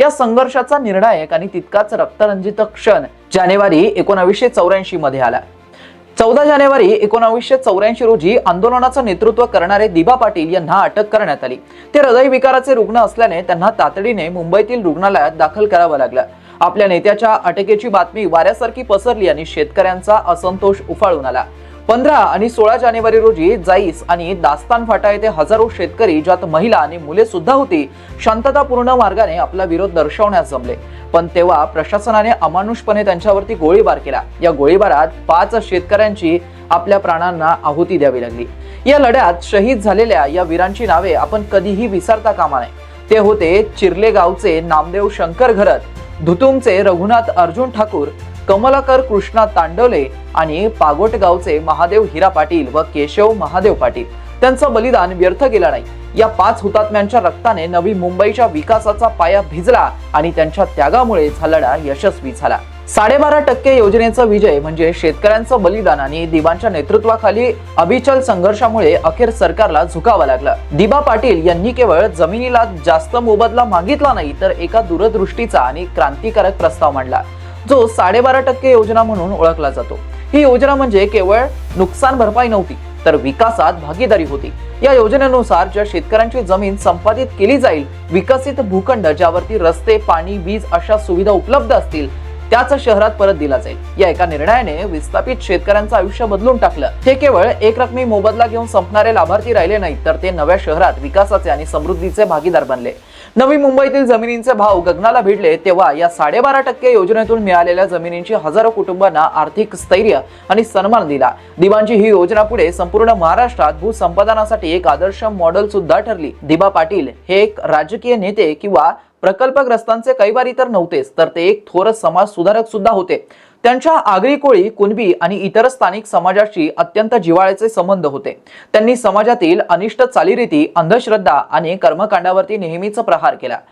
या संघर्षाचा निर्णायक आणि तितकाच रक्तरंजित क्षण जानेवारी एकोणावीसशे चौऱ्याऐंशी मध्ये आला. चौदा जानेवारी एकोणावीसशे चौऱ्याऐंशी रोजी आंदोलनाचं नेतृत्व करणारे दिबा पाटील यांना अटक करण्यात आली. ते हृदयविकाराचे रुग्ण असल्याने त्यांना तातडीने मुंबईतील रुग्णालयात दाखल करावं लागलं. आपल्या नेत्याच्या अटकेची बातमी वाऱ्यासारखी पसरली आणि शेतकऱ्यांचा असंतोष उफाळून आला. पंधरा आणि सोळा जानेवारी रोजी जाईस आणि दास्तान फाटा येथे हजारो शेतकरी ज्यात महिला आणि मुले सुद्धा होती शांततापूर्ण मार्गाने आपला विरोध दर्शवण्यास जमले. पण तेव्हा प्रशासनाने अमानुषपणे त्यांच्यावरती गोळीबार केला. या गोळीबारात पाच शेतकऱ्यांची आपल्या प्राणांना आहुती द्यावी लागली. या लढ्यात शहीद झालेल्या या वीरांची नावे आपण कधीही विसरता कामा नये. ते होते चिरले गावचे नामदेव शंकर घरत धुतुमचे रघुनाथ अर्जुन ठाकूर कमलाकर कृष्णा तांडवले आणि पागोटगावचे महादेव हिरा पाटील व केशव महादेव पाटील त्यांचं बलिदान व्यर्थ गेला नाही. या पाच हुतात्म्यांच्या रक्ताने नवी मुंबईच्या विकासाचा पाया भिजला आणि त्यांच्या त्यागामुळे हा लढा यशस्वी झाला. साडेबारा टक्के योजनेचा विजय म्हणजे शेतकऱ्यांचं बलिदान आणि दिबांच्या नेतृत्वाखाली अभिचल संघर्षामुळे अखेर सरकारला झुकावं लागलं. दिबा पाटील यांनी केवळ जमिनीला जास्त मोबदला मागितला नाही तर एका दूरदृष्टीचा आणि क्रांतिकारक प्रस्ताव मांडला. जो साडेबारा टक्के योजना म्हणून ओळखला जातो. ही योजना म्हणजे केवळ नुकसान भरपाई नव्हती तर विकासात भागीदारी होती. या योजनेनुसार ज्या शेतकऱ्यांची जमीन संपादित केली जाईल विकसित भूखंड ज्यावरती रस्ते पाणी वीज अशा सुविधा उपलब्ध असतील त्याच शहरात परत दिला जाईल. या एका निर्णयाने विस्थापित शेतकऱ्यांचं आयुष्य बदलून टाकलं. हे केवळ एक रकमी मोबदला घेऊन संपणारे लाभार्थी राहिले नाहीत तर ते नव्या शहरात विकासाचे आणि समृद्धीचे भागीदार बनले. नवी मुंबईतील जमिनींचे भाव गगनाला भिडले तेव्हा या साडेबारा टक्के योजनेतून मिळालेल्या जमिनींची हजारो कुटुंबांना आर्थिक स्थैर्य आणि सन्मान दिला. दिवांची ही योजना पुढे संपूर्ण महाराष्ट्रात भूसंपादनासाठी एक आदर्श मॉडेल सुद्धा ठरली. दिबा पाटील हे एक राजकीय नेते किंवा प्रकल्पग्रस्तांचे कैवारी तर नव्हतेच तर ते एक थोर समाज सुधारक सुद्धा होते. त्यांच्या आगरी कोळी कुणबी आणि इतर स्थानिक समाजाशी अत्यंत जिव्हाळ्याचे संबंध होते. त्यांनी समाजातील अनिष्ट चालीरीती अंधश्रद्धा आणि कर्मकांडावरती नेहमीच प्रहार केला.